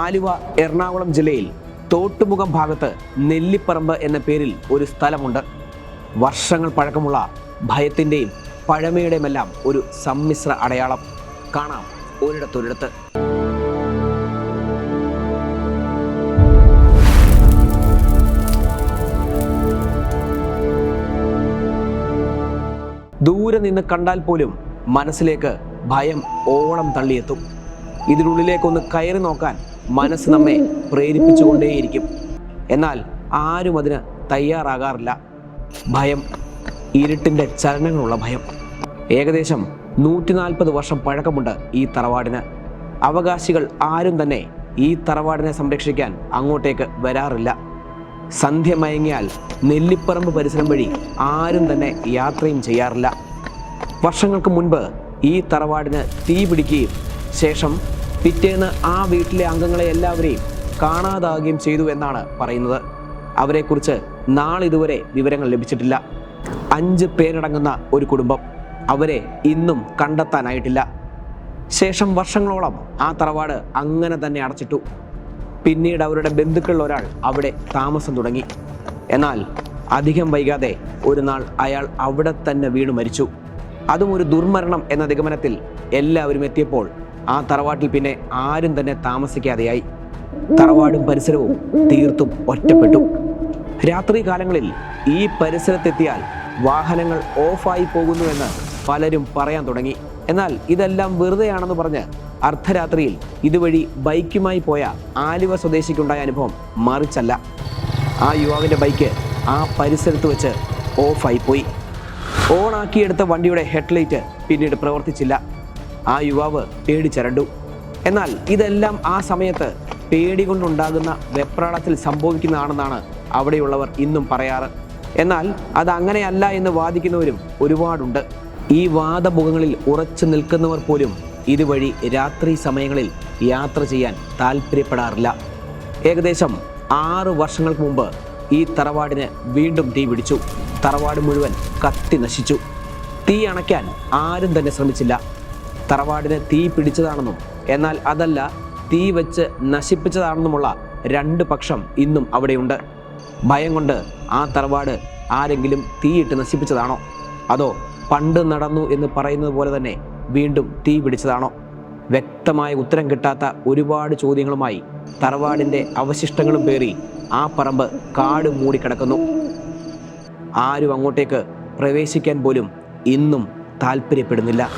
ആലുവ എറണാകുളം ജില്ലയിൽ തോട്ടുമുഖം ഭാഗത്ത് നെല്ലിപ്പറമ്പ് എന്ന പേരിൽ ഒരു സ്ഥലമുണ്ട്. വർഷങ്ങൾ പഴക്കമുള്ള ഭയത്തിന്റെയും പഴമയുടെയുമെല്ലാം ഒരു സമ്മിശ്ര അടയാളം. കാണാം ഒരിടത്തൊരിടത്ത്. ദൂരെ നിന്ന് കണ്ടാൽ പോലും മനസ്സിലേക്ക് ഭയം ഓണം തള്ളിയെത്തും. ഇതിനുള്ളിലേക്കൊന്ന് കയറി നോക്കാൻ മനസ്സ് നമ്മെ പ്രേരിപ്പിച്ചുകൊണ്ടേയിരിക്കും. എന്നാൽ ആരും അതിന് തയ്യാറാകാറില്ല. ഭയം ഇരുട്ടിന്റെ ചലനങ്ങളുള്ള ഭയം. ഏകദേശം നൂറ്റി നാൽപ്പത് വർഷം പഴക്കമുണ്ട് ഈ തറവാടിന്. അവകാശികൾ ആരും തന്നെ ഈ തറവാടിനെ സംരക്ഷിക്കാൻ അങ്ങോട്ടേക്ക് വരാറില്ല. സന്ധ്യ മയങ്ങിയാൽ നെല്ലിപ്പറമ്പ് പരിസരം വഴി ആരും തന്നെ യാത്രയും ചെയ്യാറില്ല. വർഷങ്ങൾക്ക് മുൻപ് ഈ തറവാടിന് തീ പിടിക്കുകയും ശേഷം പിറ്റേന്ന് ആ വീട്ടിലെ അംഗങ്ങളെ എല്ലാവരെയും കാണാതാകുകയും ചെയ്തു എന്നാണ് പറയുന്നത്. അവരെക്കുറിച്ച് നാളിതുവരെ വിവരങ്ങൾ ലഭിച്ചിട്ടില്ല. അഞ്ച് പേരടങ്ങുന്ന ഒരു കുടുംബം അവരെ ഇന്നും കണ്ടെത്താനായിട്ടില്ല. ശേഷം വർഷങ്ങളോളം ആ തറവാട് അങ്ങനെ തന്നെ അടച്ചിട്ടു. പിന്നീട് അവരുടെ ബന്ധുക്കളിൽ ഒരാൾ അവിടെ താമസം തുടങ്ങി. എന്നാൽ അധികം വൈകാതെ ഒരു നാൾ അയാൾ അവിടെ തന്നെ വീണു മരിച്ചു. അതും ഒരു ദുർമരണം എന്ന നിഗമനത്തിൽ എല്ലാവരും എത്തിയപ്പോൾ ആ തറവാട്ടിൽ പിന്നെ ആരും തന്നെ താമസിക്കാതെയായി. തറവാടും പരിസരവും തീർത്തും ഒറ്റപ്പെട്ടു. രാത്രി കാലങ്ങളിൽ ഈ പരിസരത്തെത്തിയാൽ വാഹനങ്ങൾ ഓഫായി പോകുന്നുവെന്ന് പലരും പറയാൻ തുടങ്ങി. എന്നാൽ ഇതെല്ലാം വെറുതെയാണെന്ന് പറഞ്ഞ് അർദ്ധരാത്രിയിൽ ഇതുവഴി ബൈക്കുമായി പോയ ആലുവ സ്വദേശിക്കുണ്ടായ അനുഭവം മറിച്ചല്ല. ആ യുവാവിന്റെ ബൈക്ക് ആ പരിസരത്ത് വെച്ച് ഓഫായി പോയി. ഓണാക്കിയെടുത്ത വണ്ടിയുടെ ഹെഡ്ലൈറ്റ് പിന്നീട് പ്രവർത്തിച്ചില്ല. ആ യുവാവ് പേടിച്ചരണ്ടു. എന്നാൽ ഇതെല്ലാം ആ സമയത്ത് പേടി കൊണ്ടുണ്ടാകുന്ന വെപ്രാളത്തിൽ സംഭവിക്കുന്നതാണെന്നാണ് അവിടെയുള്ളവർ ഇന്നും പറയാറ്. എന്നാൽ അത് അങ്ങനെയല്ല എന്ന് വാദിക്കുന്നവരും ഒരുപാടുണ്ട്. ഈ വാദമുഖങ്ങളിൽ ഉറച്ചു നിൽക്കുന്നവർ പോലും ഇതുവഴി രാത്രി സമയങ്ങളിൽ യാത്ര ചെയ്യാൻ താല്പര്യപ്പെടാറില്ല. ഏകദേശം ആറ് വർഷങ്ങൾക്ക് മുമ്പ് ഈ തറവാടിന് വീണ്ടും തീ പിടിച്ചു. തറവാട് മുഴുവൻ കത്തി നശിച്ചു. തീ അണയ്ക്കാൻ ആരും തന്നെ ശ്രമിച്ചില്ല. തറവാടിന് തീ പിടിച്ചതാണെന്നും എന്നാൽ അതല്ല തീ വെച്ച് നശിപ്പിച്ചതാണെന്നുമുള്ള രണ്ട് പക്ഷം ഇന്നും അവിടെയുണ്ട്. ഭയം കൊണ്ട് ആ തറവാട് ആരെങ്കിലും തീയിട്ട് നശിപ്പിച്ചതാണോ? അതോ പണ്ട് നടന്നു എന്ന് പറയുന്നത് പോലെ തന്നെ വീണ്ടും തീ പിടിച്ചതാണോ? വ്യക്തമായ ഉത്തരം കിട്ടാത്ത ഒരുപാട് ചോദ്യങ്ങളുമായി തറവാടിന്റെ അവശിഷ്ടങ്ങളും പേറി ആ പറമ്പ് കാട് മൂടിക്കിടക്കുന്നു. ആരും അങ്ങോട്ടേക്ക് പ്രവേശിക്കാൻ പോലും ഇന്നും താല്പര്യപ്പെടുന്നില്ല.